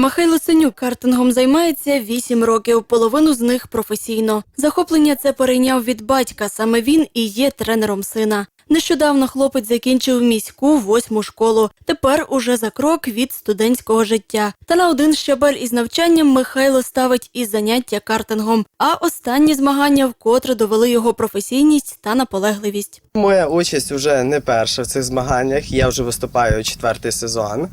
Михайло Синюк картингом займається 8 років, половину з них професійно. Захоплення це перейняв від батька. Саме він і є тренером сина. Нещодавно хлопець закінчив міську восьму школу. Тепер уже за крок від студентського життя. Та на один щабель із навчанням Михайло ставить і заняття картингом. А останні змагання вкотре довели його професійність та наполегливість. Моя участь вже не перша в цих змаганнях. Я вже виступаю четвертий сезон.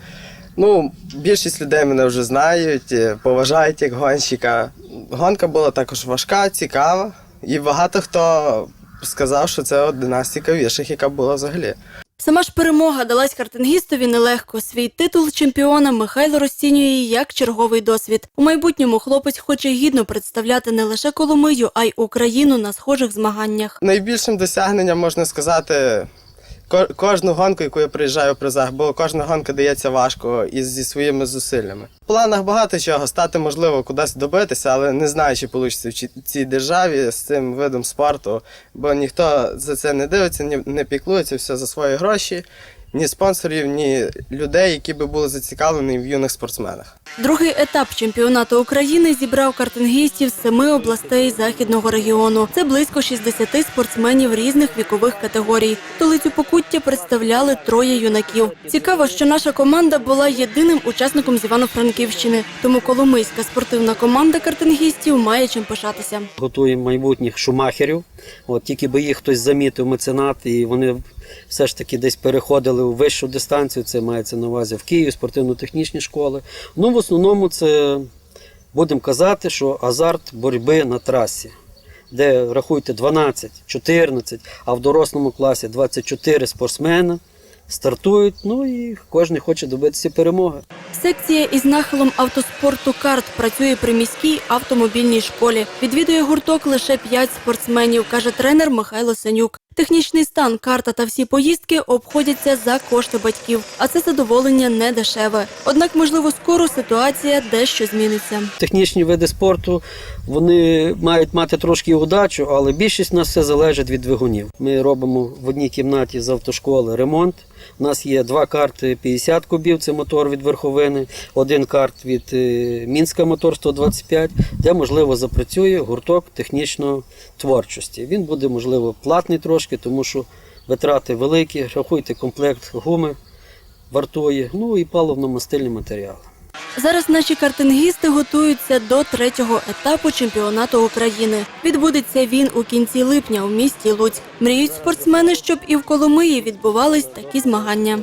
Ну, більшість людей мене вже знають, е, поважають як гонщика. Гонка була також важка, цікава, і багато хто сказав, що це одна з цікавіших, яка була взагалі. Сама ж перемога далась картингістові нелегко. Свій титул чемпіона Михайло розцінює як черговий досвід. У майбутньому хлопець хоче гідно представляти не лише Коломию, а й Україну на схожих змаганнях. Найбільшим досягненням можна сказати. Ко- Кожну гонку, яку я приїжджаю в призах, бо кожна гонка дається важко і зі своїми зусиллями. В планах багато чого стати можливо кудись добитися, але не знаю, чи вийде в цій державі з цим видом спорту, бо ніхто за це не дивиться, не піклується все за свої гроші, ні спонсорів, ні людей, які би були зацікавлені в юних спортсменах. Другий етап чемпіонату України зібрав картингістів з семи областей західного регіону. Це близько 60 спортсменів різних вікових категорій. Столицю Покуття представляли троє юнаків. Цікаво, що наша команда була єдиним учасником з Івано-Франківщини, тому Коломийська спортивна команда картингістів має чим пишатися. готуємо майбутніх шумахерів. От тільки би їх хтось замітив меценат, і вони все ж таки десь переходили у вищу дистанцію. Це мається на увазі в Києві, спортивно-технічні школи. Ну, в основному це будемо казати, що азарт боротьби на трасі. Де рахуйте 12, 14, а в дорослому класі 24 спортсмена стартують. Ну і кожен хоче добитися перемоги. Секція із нахилом автоспорту карт працює при міській автомобільній школі. Відвідує гурток лише п'ять спортсменів, каже тренер Михайло Сенюк. Технічний стан, карта та всі поїздки обходяться за кошти батьків, а це задоволення не дешеве. Однак, можливо, скоро ситуація дещо зміниться. Технічні види спорту вони мають мати трошки удачу, але більшість нас все залежить від двигунів. Ми робимо в одній кімнаті з автошколи ремонт. У нас є два карти 50 кубів, це мотор від верховини, один карт від е, Мінська мотор 125, де можливо запрацює гурток технічної творчості. Він буде, можливо, платний трошки, тому що витрати великі, рахуйте комплект гуми вартує, ну і паливно-мастильні матеріали. Зараз наші картингісти готуються до третього етапу чемпіонату України. Відбудеться він у кінці липня у місті Луцьк. Мріють спортсмени, щоб і в Коломиї відбувались такі змагання.